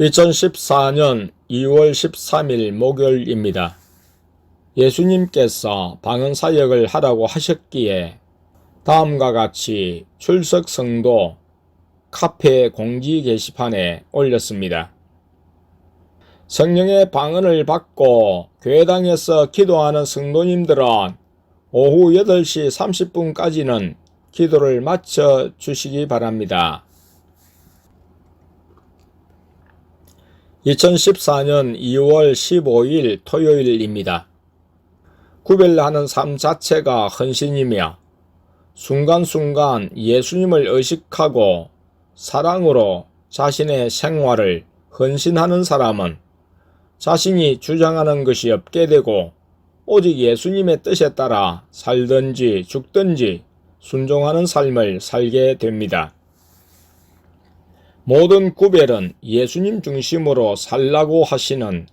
2014년 2월 13일 목요일입니다. 예수님께서 방언 사역을 하라고 하셨기에 다음과 같이 출석 성도 카페 공지 게시판에 올렸습니다. 성령의 방언을 받고 교회당에서 기도하는 성도님들은 오후 8시 30분까지는 기도를 마쳐 주시기 바랍니다. 2014년 2월 15일 토요일입니다. 구별하는 삶 자체가 헌신이며 순간순간 예수님을 의식하고 사랑으로 자신의 생활을 헌신하는 사람은 자신이 주장하는 것이 없게 되고 오직 예수님의 뜻에 따라 살든지 죽든지 순종하는 삶을 살게 됩니다. 모든 구별은 예수님 중심으로 살라고 하시는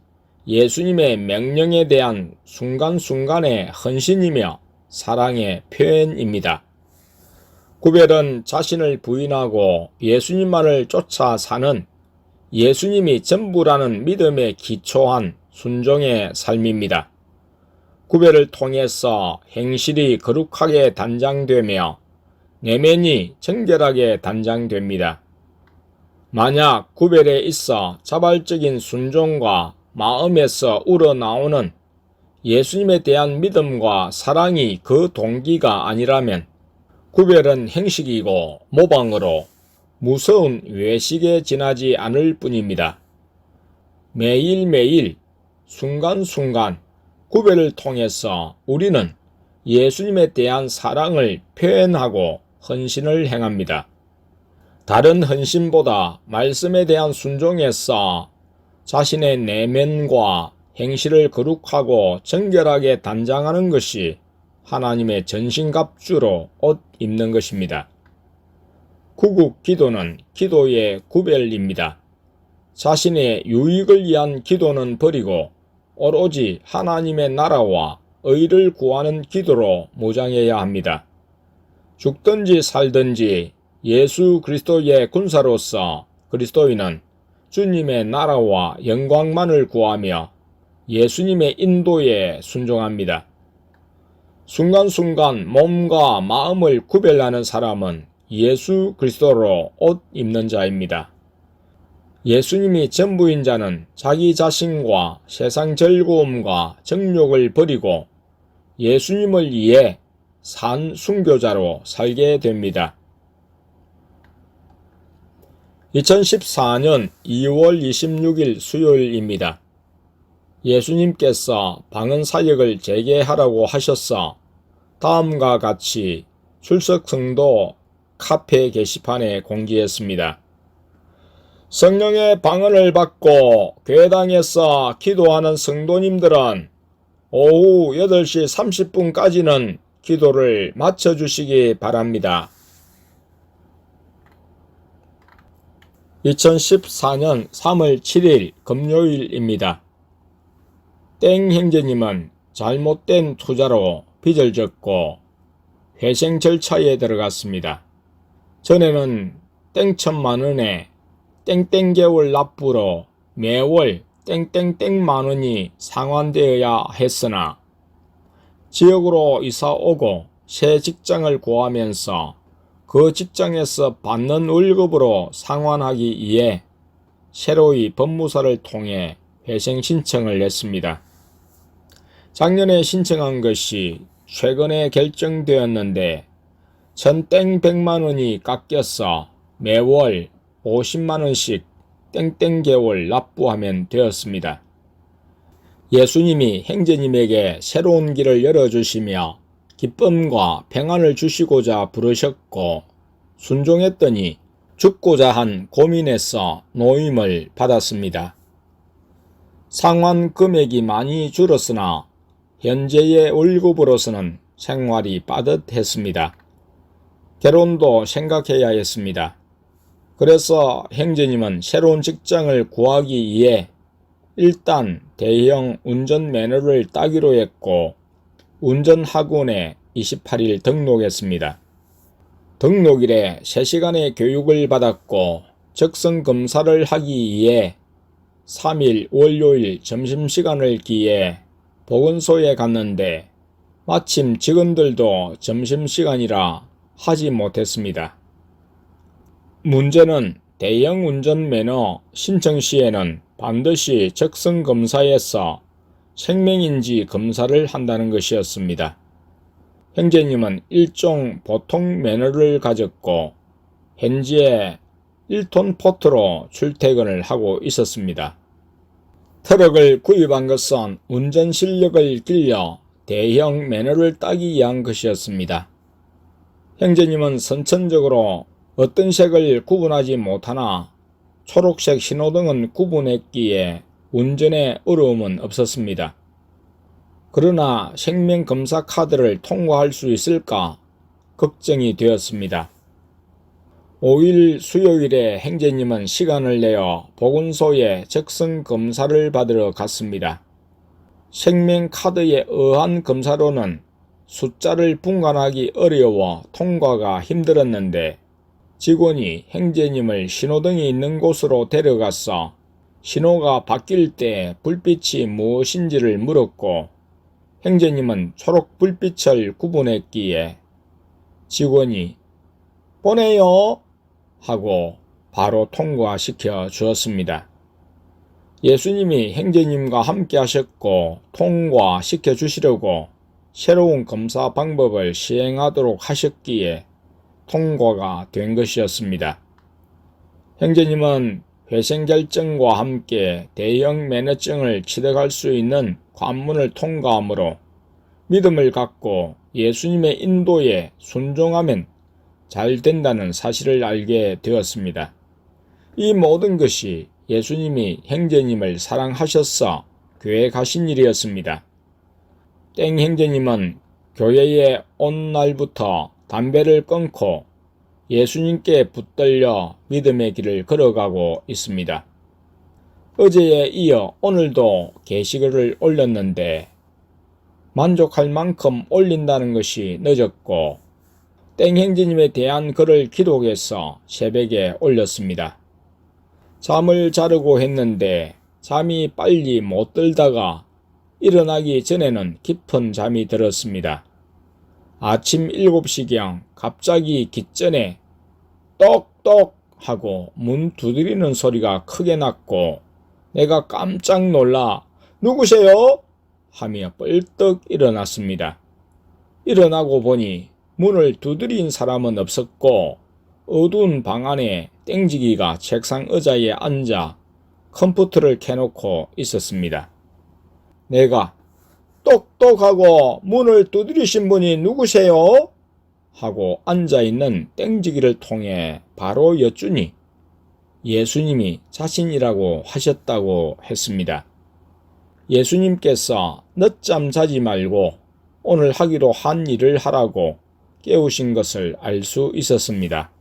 예수님의 명령에 대한 순간순간의 헌신이며 사랑의 표현입니다. 구별은 자신을 부인하고 예수님만을 쫓아 사는 예수님이 전부라는 믿음에 기초한 순종의 삶입니다. 구별을 통해서 행실이 거룩하게 단장되며 내면이 정결하게 단장됩니다. 만약 구별에 있어 자발적인 순종과 마음에서 우러나오는 예수님에 대한 믿음과 사랑이 그 동기가 아니라면 구별은 행식이고 모방으로 무서운 외식에 지나지 않을 뿐입니다. 매일매일 순간순간 구별을 통해서 우리는 예수님에 대한 사랑을 표현하고 헌신을 행합니다. 다른 헌신보다 말씀에 대한 순종에서 자신의 내면과 행실을 거룩하고 정결하게 단장하는 것이 하나님의 전신갑주로 옷 입는 것입니다. 구국 기도는 기도의 구별입니다. 자신의 유익을 위한 기도는 버리고 오로지 하나님의 나라와 의를 구하는 기도로 무장해야 합니다. 죽든지 살든지 예수 그리스도의 군사로서 그리스도인은 주님의 나라와 영광만을 구하며 예수님의 인도에 순종합니다. 순간순간 몸과 마음을 구별하는 사람은 예수 그리스도로 옷 입는 자입니다. 예수님이 전부인 자는 자기 자신과 세상 즐거움과 정욕을 버리고 예수님을 위해 산 순교자로 살게 됩니다. 2014년 2월 26일 수요일입니다. 예수님께서 방언 사역을 재개하라고 하셔서 다음과 같이 출석 성도 카페 게시판에 공지했습니다. 성령의 방언을 받고 교회당에서 기도하는 성도님들은 오후 8시 30분까지는 기도를 마쳐주시기 바랍니다. 2014년 3월 7일 금요일입니다. 땡 형제님은 잘못된 투자로 빚을 졌고 회생 절차에 들어갔습니다. 전에는 땡천만 원에 땡땡 개월 납부로 매월 땡땡땡 만 원이 상환되어야 했으나 지역으로 이사 오고 새 직장을 구하면서 그 직장에서 받는 월급으로 상환하기 위해 새로이 법무사를 통해 회생 신청을 했습니다. 작년에 신청한 것이 최근에 결정되었는데 천땡 백만 원이 깎여서 매월 50만 원씩 땡땡 개월 납부하면 되었습니다. 예수님이 행제님에게 새로운 길을 열어주시며 기쁨과 평안을 주시고자 부르셨고 순종했더니 죽고자 한 고민에서 노임을 받았습니다. 상환 금액이 많이 줄었으나 현재의 월급으로서는 생활이 빠듯했습니다. 결혼도 생각해야 했습니다. 그래서 행제님은 새로운 직장을 구하기 위해 일단 대형 운전 매너를 따기로 했고 운전학원에 28일 등록했습니다. 등록일에 3시간의 교육을 받았고 적성 검사를 하기 위해 3일 월요일 점심시간을 기해 보건소에 갔는데 마침 직원들도 점심시간이라 하지 못했습니다. 문제는 대형 운전면허 신청 시에는 반드시 적성 검사에서 생명인지 검사를 한다는 것이었습니다. 형제님은 일종 보통 면허를 가졌고 현지에 1톤 포트로 출퇴근을 하고 있었습니다. 트럭을 구입한 것은 운전 실력을 길려 대형 면허를 따기 위한 것이었습니다. 형제님은 선천적으로 어떤 색을 구분하지 못하나 초록색 신호등은 구분했기에 운전에 어려움은 없었습니다. 그러나 생명검사 카드를 통과할 수 있을까 걱정이 되었습니다. 5일 수요일에 행제님은 시간을 내어 보건소에 적성 검사를 받으러 갔습니다. 생명카드에 의한 검사로는 숫자를 분간하기 어려워 통과가 힘들었는데 직원이 행제님을 신호등이 있는 곳으로 데려가서 신호가 바뀔 때 불빛이 무엇인지를 물었고 행제님은 초록 불빛을 구분했기에 직원이 보내요 하고 바로 통과시켜 주었습니다. 예수님이 행제님과 함께 하셨고 통과시켜 주시려고 새로운 검사 방법을 시행하도록 하셨기에 통과가 된 것이었습니다. 형제님은 회생결정과 함께 대형 면허증을 취득할 수 있는 관문을 통과하므로 믿음을 갖고 예수님의 인도에 순종하면 잘 된다는 사실을 알게 되었습니다. 이 모든 것이 예수님이 형제님을 사랑하셔서 교회 가신 일이었습니다. 땡 형제님은 교회에 온 날부터 담배를 끊고 예수님께 붙들려 믿음의 길을 걸어가고 있습니다. 어제에 이어 오늘도 게시글을 올렸는데 만족할 만큼 올린다는 것이 늦었고 땡행지님에 대한 글을 기록해서 새벽에 올렸습니다. 잠을 자려고 했는데 잠이 빨리 못 들다가 일어나기 전에는 깊은 잠이 들었습니다. 아침 7시경 갑자기 기전에 똑똑 하고 문 두드리는 소리가 크게 났고 내가 깜짝 놀라 누구세요? 하며 뻘떡 일어났습니다. 일어나고 보니 문을 두드린 사람은 없었고 어두운 방 안에 땡지기가 책상 의자에 앉아 컴퓨터를 켜놓고 있었습니다. 내가 똑똑하고 문을 두드리신 분이 누구세요? 하고 앉아있는 땡지기를 통해 바로 여쭈니 예수님이 자신이라고 하셨다고 했습니다. 예수님께서 늦잠 자지 말고 오늘 하기로 한 일을 하라고 깨우신 것을 알 수 있었습니다.